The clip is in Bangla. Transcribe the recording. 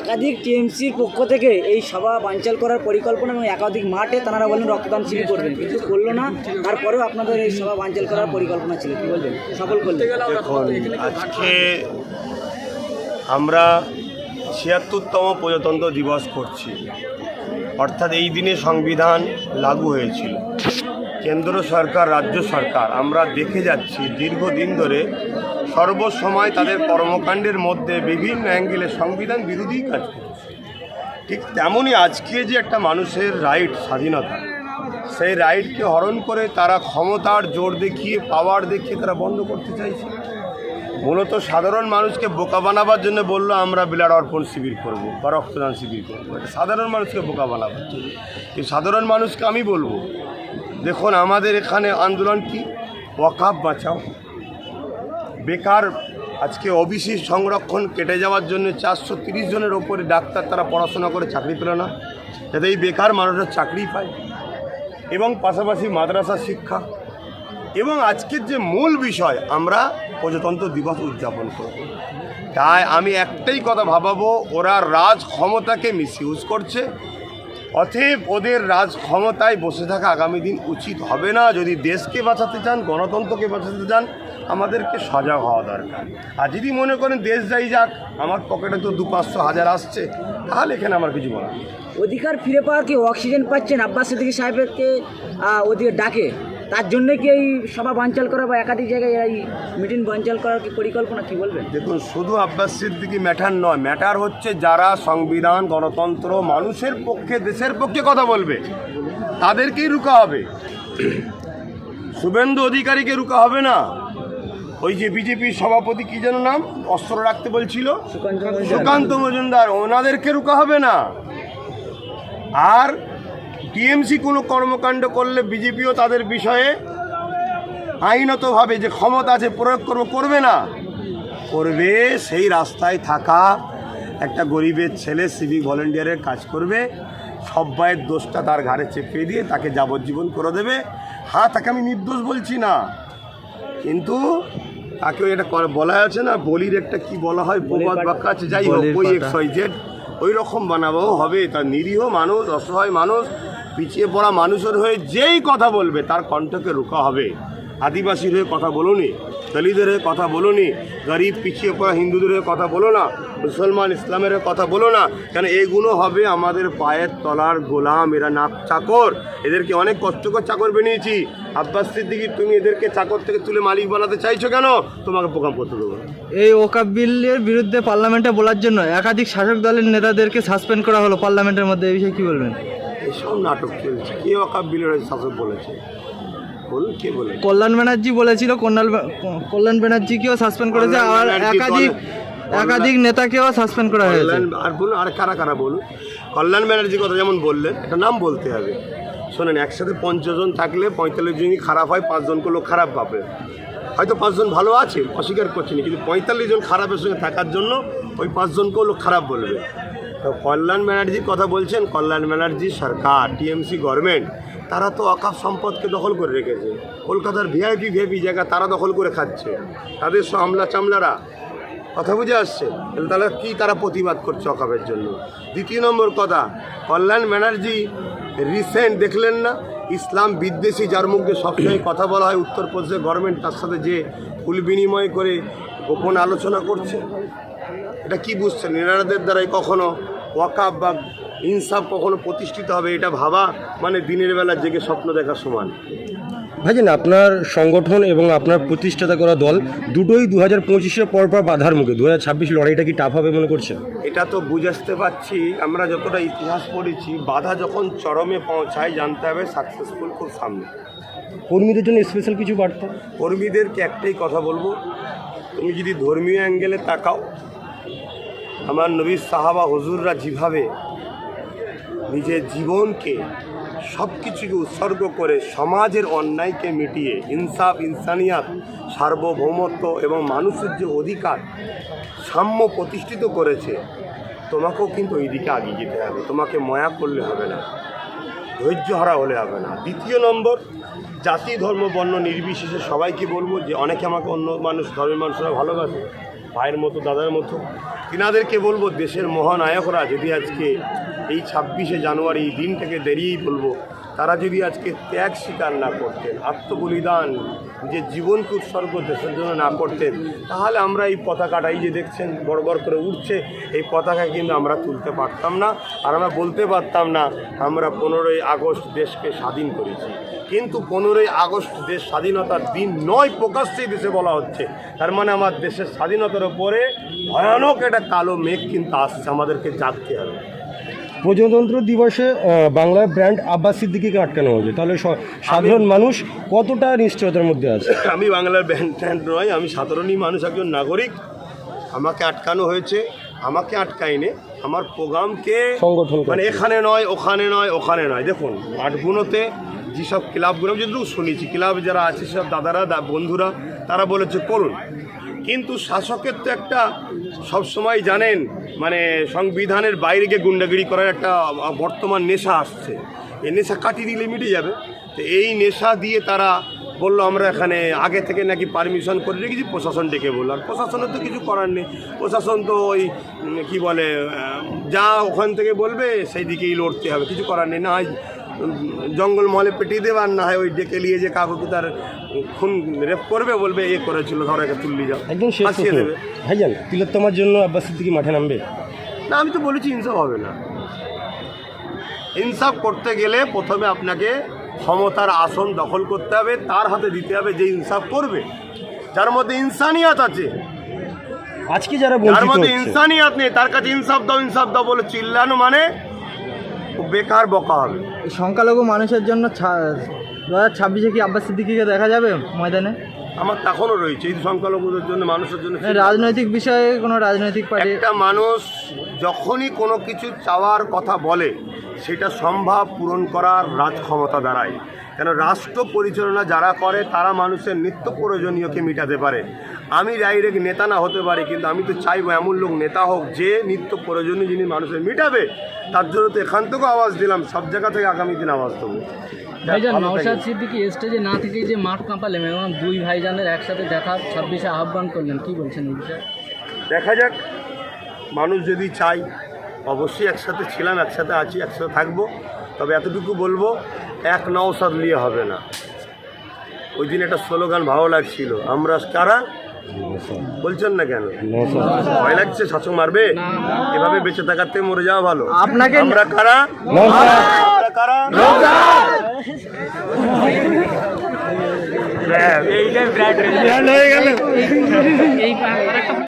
একাধিক টিএমসির পক্ষ থেকে এই সভা বানচাল করার পরিকল্পনা এবং একাধিক মাঠে তারা বলেন রক্তদান শিবির করবেন। কিন্তু করল না, তারপরেও আপনাদের এই সভা বানচাল করার পরিকল্পনা ছিল। কি বলবেন? সফল করলেন আজকে আমরা ছিয়াত্তরতম প্রজাতন্ত্র দিবস করছি। অর্থাৎ এই দিনে সংবিধান লাগু হয়েছিল। কেন্দ্র সরকার, রাজ্য সরকার, আমরা দেখে যাচ্ছি দীর্ঘদিন ধরে সর্বসময় তাদের কর্মকাণ্ডের মধ্যে বিভিন্ন অ্যাঙ্গেলে সংবিধান বিরোধী কাজ করছে। ঠিক তেমনই আজকে যে একটা মানুষের রাইট স্বাধীনতা, সেই রাইটকে হরণ করে তারা ক্ষমতার জোর দেখিয়ে, পাওয়ার দেখিয়ে তারা বন্ধ করতে চাইছে। মূলত সাধারণ মানুষকে বোকা বানাবার জন্য বলল, আমরা বিলার অর্পণ শিবির করব বা রক্তদান শিবির করব। এটা সাধারণ মানুষকে বোকা বানাবার জন্য। এই সাধারণ মানুষকে আমি বলব, দেখুন, আমাদের এখানে আন্দোলন কি? ওয়াকাপ বাঁচাও। বেকার, আজকে ওবিসি সংরক্ষণ কেটে যাওয়ার জন্য চারশো তিরিশ জনের ওপরে ডাক্তার তারা পড়াশোনা করে চাকরি পেল না। যাতে এই বেকার মানুষরা চাকরি পায় এবং পাশাপাশি মাদ্রাসা শিক্ষা। এবং আজকের যে মূল বিষয়, আমরা প্রজাতন্ত্র দিবস উদযাপন করব। তাই আমি একটাই কথা ভাবাবো, ওরা রাজ ক্ষমতাকে মিসইউজ করছে। অতএব ওদের রাজ ক্ষমতায় বসে থাকা আগামী দিন উচিত হবে না। যদি দেশকে বাঁচাতে চান, গণতন্ত্রকে বাঁচাতে চান আমাদেরকে সজাগ হওয়া দরকার। আর যদি মনে করেন দেশ যাই যাক আমার পকেটে তো দু পাঁচশো হাজার আসছে তাহলে এখানে আমার কিছু বলার অধিকার ফিরে পাওয়ার কি অক্সিজেন পাচ্ছেন আব্বাস সিদ্দিকী সাহেবকে ওদিকে ডাকে? তার জন্য কি এই সভা বানচাল করা বা একাধিক জায়গায় এই মিটিং বানচাল করার কি পরিকল্পনা কি বলবেন? দেখুন শুধু আব্বাস সিদ্দিকি ম্যাটার নয় ম্যাটার হচ্ছে যারা সংবিধান গণতন্ত্র মানুষের পক্ষে দেশের পক্ষে কথা বলবে তাদেরকেই রুকা হবে। শুভেন্দু অধিকারীকে রুকা হবে না। ওই যে বিজেপির সভাপতি কি যেন নাম? অস্ত্র রাখতে বলছিল। সুকান্ত মজুমদার। ওনাদেরকে রুকা হবে না। আর টিএমসি কোনো কর্মকাণ্ড করলে বিজেপিও তাদের বিষয়ে আইনতভাবে যে ক্ষমতা আছে প্রয়োগ করব করবে না। করবে সেই রাস্তায় থাকা একটা গরিবের ছেলে সিভিক ভলেন্টিয়ারের কাজ করবে। সব্বাইয়ের দোষটা তার ঘাড়ে চেপে দিয়ে তাকে যাবজ্জীবন করে দেবে। হ্যাঁ তাকে আমি নির্দোষ বলছি না। কিন্তু তাকে এটা বলা আছে না বলির একটা কি বলা হয় প্রবাদ বাক্য আছে যাই হোক ওই এক্স ওয়াই জেড ওই রকম বানাবো হবে তার নিরীহ মানুষ অসহায় মানুষ পিছিয়ে পড়া মানুষের হয়ে যেই কথা বলবে তার কণ্ঠকে রোকা হবে। আদিবাসীর হয়ে কথা বলুনি দলিতদের হয়ে কথা বলুনি গরিব পিছিয়ে পড়া হিন্দুদের হয়ে কথা বলো না মুসলমান ইসলামের কথা বলো না কেন এগুলো হবে আমাদের পায়ের তলার গোলাম এরা নাক চাকর। এদেরকে অনেক কষ্ট করে চাকর বানিয়েছি। আব্বাস সিদ্দিকি তুমি এদেরকে চাকর থেকে তুলে মালিক বানাতে চাইছো কেন? তোমাকে প্রোগ্রাম করতে দেবো। এই ওকাব বিলের বিরুদ্ধে পার্লামেন্টে বলার জন্য একাধিক শাসক দলের নেতাদেরকে সাসপেন্ড করা হলো পার্লামেন্টের মধ্যে এই বিষয়ে কি বলবেন? এসব নাটক চলছে। কে ওকাব বিলের শাসক বলেছে? কে বলে? কল্যাণ ব্যানার্জি বলেছিল কল্যাণ কল্যাণ ব্যানার্জিকেও সাসপেন্ড করেছে আর একাধিক একাধিক নেতাকেও সাসপেন্ড করা হয়েছে। আর বলুন আর কারা কারা বলুন? কল্যাণ ব্যানার্জির কথা যেমন বললেন একটা নাম বলতে হবে। শোনেন একসাথে পঞ্চজন থাকলে পঁয়তাল্লিশ জনই খারাপ হয় পাঁচজনকে লোক খারাপ পাবে হয়তো পাঁচজন ভালো আছে অস্বীকার করছি না কিন্তু পঁয়তাল্লিশ জন খারাপের সঙ্গে থাকার জন্য ওই পাঁচজনকেও লোক খারাপ বলবে। তো কল্যাণ ব্যানার্জির কথা বলছেন কল্যাণ ব্যানার্জি সরকার টিএমসি গভর্নমেন্ট তারা তো অকাপ সম্পদকে দখল করে রেখেছে। কলকাতার ভিআইপি ভিআইপি জায়গা তারা দখল করে খাচ্ছে। তাদের আমলা চামলারা। কথা বুঝে আসছে? তাহলে তাহলে কী তারা প্রতিবাদ করছে অকাপের জন্য? দ্বিতীয় নম্বর কথা, কল্যাণ ব্যানার্জি রিসেন্ট দেখলেন না? ইসলাম বিদ্বেষী যার মুখে সবসময় কথা বলা হয়। উত্তরপ্রদেশের গভর্নমেন্ট তার সাথে যে ফুল বিনিময় করে গোপন আলোচনা করছে। এটা কি বুঝছেন? এনারাদের দ্বারাই কখনো ওয়াকাব বা ইনসাফ কখনো প্রতিষ্ঠিত হবে এটা ভাবা মানে দিনের বেলা জেগে স্বপ্ন দেখার সমান। ভাইজান আপনার সংগঠন এবং আপনার প্রতিষ্ঠাতা করা দল দুটোই দু হাজার পঁচিশের পর পর বাধার মুখে। দু হাজার ছাব্বিশ লড়াইটা কি টাফ হবে মনে করছেন? এটা তো বুঝাতে পারছি। আমরা যতটা ইতিহাস পড়েছি বাধা যখন চরমে পৌঁছায় জানতে হবে সাকসেসফুল খুব সামনে। কর্মীদের জন্য স্পেশাল কিছু বার্তা? কর্মীদেরকে একটাই কথা বলব তুমি যদি ধর্মীয় অ্যাঙ্গেলে তাকাও আমার নবী সাহাবা হুজুররা যেভাবে নিজের জীবনকে সব কিছুকে উৎসর্গ করে সমাজের অন্যায়কে মিটিয়ে ইনসাফ, ইনসানিয়াত, সার্বভৌমত্ব এবং মানুষের যে অধিকার সাম্য প্রতিষ্ঠিত করেছে, তোমাকেও কিন্তু ওই দিকে আগিয়ে যেতে হবে। তোমাকে ময়া করলে হবে না, ধৈর্য হারা হলে হবে না। দ্বিতীয় নম্বর, জাতি, ধর্ম, বর্ণ নির্বিশেষে সবাইকে বলব যে অনেকে আমাকে অন্য মানুষ, ধর্মের মানুষরা ভালোবাসে, ভাইয়ের মতো, দাদার মতো। তিনাদেরকে বলব দেশের মহানায়করা যদি আজকে এই ছাব্বিশে জানুয়ারি এই দিনটাকে দেরিয়েই বলব। তারা যদি আজকে ত্যাগ স্বীকার না করতেন, আত্মবলিদান যে জীবনকে উৎসর্গ দেশের জন্য না করতেন, তাহলে আমরা এই পতাকাটা এই যে দেখছেন, বড় বড় করে উঠছে, এই পতাকা কিন্তু আমরা তুলতে পারতাম না। আর আমরা বলতে পারতাম না, আমরা পনেরোই আগস্ট দেশকে স্বাধীন করেছি। কিন্তু পনেরোই আগস্ট দেশ স্বাধীনতার দিন নয় প্রকাশ্যেই দেশে বলা হচ্ছে। তার মানে আমার দেশের স্বাধীনতার উপরে ভয়ানক একটা কালো মেঘ কিন্তু আসছে, আমাদেরকে জাগতে হবে। প্রজাতন্ত্র দিবসে বাংলার ব্র্যান্ড আব্বাস সিদ্দিকিকে আটকানো হয়েছে। তাহলে সাধারণ মানুষ কতটা নিশ্চয়তার মধ্যে আছে? আমি বাংলার ব্র্যান্ড নয় আমি সাধারণই মানুষ একজন নাগরিক। আমাকে আটকানো হয়েছে আমাকে আটকায়নি। আমার প্রোগ্রামকে সংগঠন। মানে এখানে নয় ওখানে নয় ওখানে নয়। দেখুন মাঠগুলোতে যেসব ক্লাবগুলো যেটুকু শুনেছি ক্লাব যারা আছে সব দাদারা বন্ধুরা তারা বলেছে করুন। কিন্তু শাসকের তো একটা সবসময় জানেন মানে সংবিধানের বাইরে গিয়ে গুন্ডাগিরি করার একটা বর্তমান নেশা আসছে। এই নেশা কাটিয়ে দিলে মিটে যাবে। তো এই নেশা দিয়ে তারা বলল, আমরা এখানে আগে থেকে নাকি পারমিশন করে রেখেছি, প্রশাসন ডেকে বলল। আর প্রশাসনের তো কিছু করার নেই। প্রশাসন তো ওই কি বলে যা ওখান থেকে বলবে, সেই দিকেই লড়তে হবে। কিছু করার নেই। না জঙ্গল মহলে পেটিয়ে দেবে আর না হয় ওই ডেকে নিয়ে যে কাকুকে তার খুন রেপ করবে বলবে এ করেছিল ধরো একে তুললি যাও একদম ফাঁসিয়ে প্রশ্ন। দেবে। ভাইজান তিলোত্তমার জন্য আব্বাস সিদ্দিকি মাঠে নামবে? না আমি তো বলেছি ইনসাফ হবে না। ইনসাফ করতে গেলে প্রথমে আপনাকে ক্ষমতার আসন দখল করতে হবে তার হাতে দিতে হবে যে ইনসাফ করবে। যার মধ্যে ইনসানিয়াত আছে। আজকে যারা যার মধ্যে ইনসানিয়াত নেই তার কাছে ইনসাফ দাও ইনসাফ দাও বলে চিল্লানো মানে বেকার বকাল হবে। সংখ্যালঘু মানুষের জন্য দু হাজার ছাব্বিশে কি আব্বাস সিদ্দিকিকে দেখা যাবে ময়দানে? আমার তখনও রয়েছে এই সংখ্যালঘুদের জন্য মানুষের জন্য মানে রাজনৈতিক বিষয়ে কোনো রাজনৈতিক পার্টি একটা মানুষ যখনই কোনো কিছু চাওয়ার কথা বলে সেটা সম্ভব পূরণ করার রাজ ক্ষমতা দাঁড়ায়। কেন রাষ্ট্র পরিচালনা যারা করে তারা মানুষের নিত্য প্রয়োজনীয়কে মেটাতে পারে। আমি ডাইরেক্ট নেতা না হতে পারি কিন্তু আমি তো চাইব এমন লোক নেতা হোক যে নিত্য প্রয়োজনীয় জিনিস মানুষের মেটাবে। তার জন্য তো এখান থেকেও আওয়াজ দিলাম সব জায়গা থেকে আগামী দিন আওয়াজ দেবো। ভাইজান ভালো নওশাদ সিদ্দিকি স্টেজে না থেকেই যে মাঠ কাঁপালেন এবং দুই ভাইজানের একসাথে দেখা ছাব্বিশে আহ্বান করলেন কি বলছেন এই বিষয়ে? দেখা যাক মানুষ যদি চাই অবশ্যই একসাথে ছিলাম একসাথে আছি একসাথে থাকব। তবে এতটুকু বলব এক নওসাদ নিয়ে হবে না। ওই দিন একটা স্লোগান ভালো লাগছিল। আমরা কারা? বলছেন না কেন? ভয় লাগছে? শাসক মারবে? এভাবে বেঁচে থাকার থেকে মরে যাওয়া ভালো। আপনাকে আমরা কারা? কারা? এইটাই